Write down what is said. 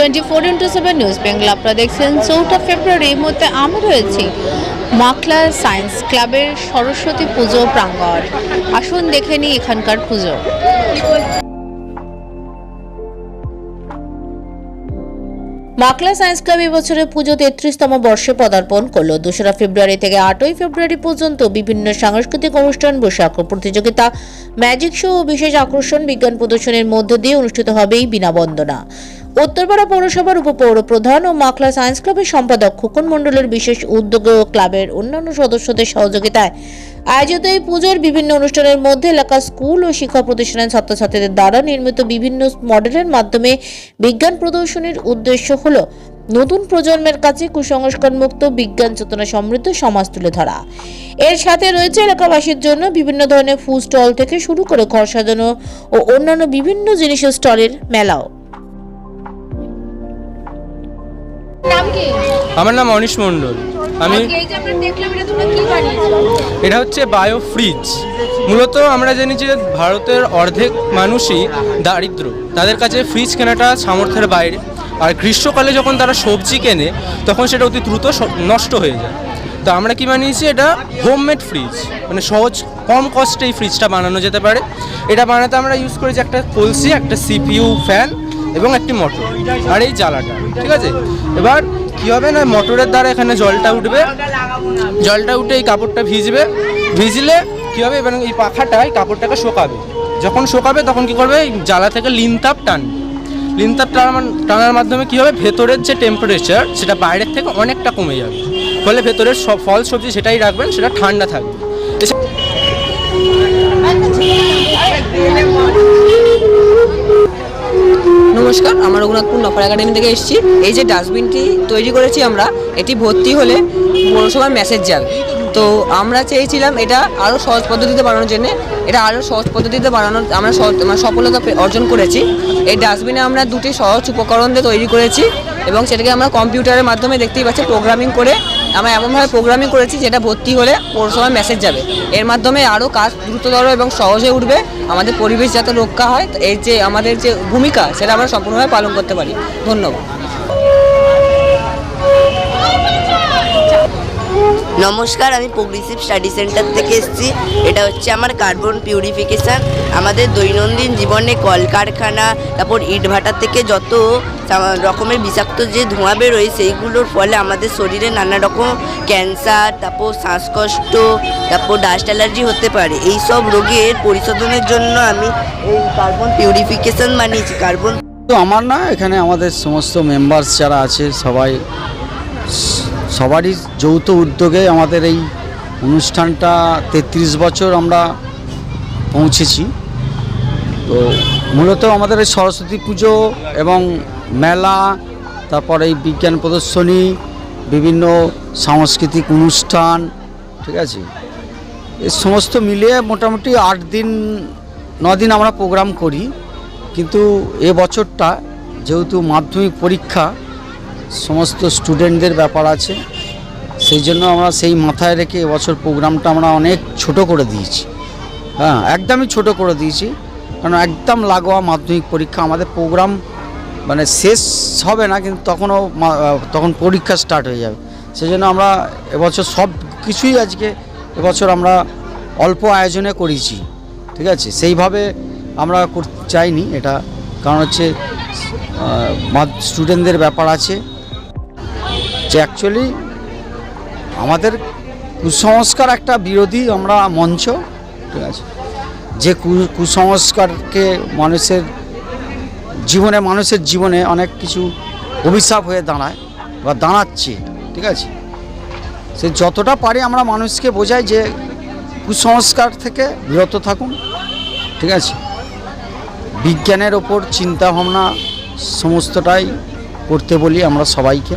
Twenty four seven news Bangla আপনারা দেখছেন চৌঠা ফেব্রুয়ারি এই আমি রয়েছি মাকলা সায়েন্স ক্লাবের সরস্বতী পুজো প্রাঙ্গণ। আসুন দেখে নিই এখানকার পুজো। মাকলা সায়েন্স ক্লাব এবছরে পুজো তেত্রিশতম বর্ষে পদার্পণ করল। দোসরা ফেব্রুয়ারি থেকে আটই ফেব্রুয়ারি পর্যন্ত বিভিন্ন সাংস্কৃতিক অনুষ্ঠান, বৈশাখ প্রতিযোগিতা ম্যাজিক শো ও বিশেষ আকর্ষণ বিজ্ঞান প্রদর্শনের মধ্য দিয়ে অনুষ্ঠিত হবে এই বিনা বন্দনা। উত্তরপাড়া পৌরসভার উপপৌর প্রধান ও মাকলা সায়েন্স ক্লাবের সম্পাদক খোকন মণ্ডলের বিশেষ উদ্যোগ ও ক্লাবের অন্যান্য সদস্যদের সহযোগিতায় আয়োজিত এই পুজোর বিভিন্ন অনুষ্ঠানের মধ্যে এলাকার স্কুল ও শিক্ষা প্রতিষ্ঠানের ছাত্রছাত্রীদের দ্বারা নির্মিত বিভিন্ন মডেলের মাধ্যমে বিজ্ঞান প্রদর্শনীর উদ্দেশ্য হল নতুন প্রজন্মের কাছে কুসংস্কার মুক্ত বিজ্ঞান চেতনা সমৃদ্ধ সমাজ তুলে ধরা। এর সাথে রয়েছে এলাকাবাসীর জন্য বিভিন্ন ধরনের ফুড স্টল থেকে শুরু করে ঘর সাজানো ও অন্যান্য বিভিন্ন জিনিসের স্টলের মেলাও। নাম কি? আমার নাম অনিশ মণ্ডল। আমি এটা হচ্ছে বায়ো ফ্রিজ। মূলত আমরা জানি যে ভারতের অর্ধেক মানুষই দারিদ্র। তাদের কাছে ফ্রিজ কেনাটা সামর্থ্যের বাইরে। আর গ্রীষ্মকালে যখন তারা সবজি কেনে তখন সেটা অতি দ্রুত নষ্ট হয়ে যায়। তো আমরা কি বানিয়েছি? এটা হোমমেড ফ্রিজ। মানে সহজ কম কস্টে এই ফ্রিজটা বানানো যেতে পারে। এটা বানাতে আমরা ইউজ করেছি একটা কলসি একটা সিপিইউ ফ্যান। এবং একটি মোটর আর এই জ্বালাটা, ঠিক আছে? এবার কি হবে না মোটরের দ্বারা এখানে জলটা উঠবে, জলটা উঠে এই কাপড়টা ভিজবে, ভিজলে কি হবে এবার এই পাখাটা, এই কাপড়টাকে শোকাবে। যখন শোকাবে, তখন কি করবে জ্বালা থেকে লিনতাপ টানবে লিনতাপ টানার মাধ্যমে কি হবে, ভেতরের যে টেম্পারেচার সেটা বাইরের থেকে অনেকটা কমে যাবে। ফলে ভেতরের সব ফল সবজি সেটাই রাখবেন, সেটা ঠান্ডা থাকবে। রঘুনাথপুর নফর একাডেমি থেকে এসেছি। এই যে ডাস্টবিনটি তৈরি করেছি আমরা, এটি ভর্তি হলে পৌরসভার মেসেজ যাবে। তো আমরা চেয়েছিলাম এটা আরও সহজ পদ্ধতিতে বানানোর জন্য। এটা আরও সহজ পদ্ধতিতে বানানোর, আমরা মানে সফলতা অর্জন করেছি। এই ডাস্টবিনে আমরা দুটি সহজ উপকরণ দিয়ে তৈরি করেছি এবং সেটাকে আমরা কম্পিউটারের মাধ্যমে দেখতেই পাচ্ছি প্রোগ্রামিং করে আমরা এমনভাবে প্রোগ্রামিং করেছি যেটা ভর্তি হলে পৌরসভার মেসেজ যাবে। এর মাধ্যমে আরও কাজ দ্রুততর এবং সহজে উঠবে, আমাদের পরিবেশ যাতে রক্ষা হয়, এর যে আমাদের যে ভূমিকা, সেটা আমরা সম্পূর্ণভাবে পালন করতে পারি। ধন্যবাদ। নমস্কার, আমি প্রোগ্রেসিভ স্টাডি সেন্টার থেকে এসেছি। এটা হচ্ছে আমার কার্বন পিউরিফিকেশান আমাদের দৈনন্দিন জীবনে কলকারখানা, তারপর ইটভাটা থেকে যত রকমের বিষাক্ত যে ধোঁয়া বেরোয়, সেইগুলোর ফলে আমাদের শরীরে নানা রকম ক্যান্সার, তারপর শ্বাসকষ্ট, তারপর ডাস্ট অ্যালার্জি হতে পারে। এই সব রোগের পরিশোধনের জন্য আমি এই কার্বন পিউরিফিকেশান বানিয়েছি। কার্বন তো আমার না এখানে আমাদের সমস্ত মেম্বার্স যারা আছে, সবাই সবারই যৌথ উদ্যোগে আমাদের এই অনুষ্ঠানটা তেত্রিশ বছর আমরা পৌঁছেছি। তো মূলত আমাদের এই সরস্বতী পুজো এবং মেলা, তারপর এই বিজ্ঞান প্রদর্শনী, বিভিন্ন সাংস্কৃতিক অনুষ্ঠান, ঠিক আছে? এই সমস্ত মিলিয়ে মোটামুটি আট দিন দিন আমরা প্রোগ্রাম করি। কিন্তু এ বছরটা যেহেতু মাধ্যমিক পরীক্ষা সমস্ত স্টুডেন্টদের ব্যাপার আছে। সেই জন্য আমরা সেই মাথায় রেখে এবছর প্রোগ্রামটা আমরা অনেক ছোট করে দিয়েছি। হ্যাঁ একদমই ছোট করে দিয়েছি। কারণ একদম লাগোয়া মাধ্যমিক পরীক্ষা, আমাদের প্রোগ্রাম মানে শেষ হবে না, কিন্তু তখনও তখন পরীক্ষা স্টার্ট হয়ে যাবে। সেই জন্য আমরা এবছর সব কিছুই আজকে, এবছর আমরা অল্প আয়োজনে করেছি। ঠিক আছে? সেইভাবে আমরা চাইনি। এটা কারণ হচ্ছে স্টুডেন্টদের ব্যাপার আছে। যে অ্যাকচুয়ালি আমাদের কুসংস্কার একটা বিরোধী আমরা মঞ্চ, ঠিক আছে? যে কুসংস্কারকে মানুষের জীবনে মানুষের জীবনে অনেক কিছু অভিশাপ হয়ে দাঁড়ায় বা দাঁড়াচ্ছে, ঠিক আছে? সে যতটা পারি আমরা মানুষকে বোঝাই যে কুসংস্কার থেকে বিরত থাকুন, ঠিক আছে? বিজ্ঞানের ওপর চিন্তা ভাবনা সমস্তটাই করতে বলি আমরা সবাইকে।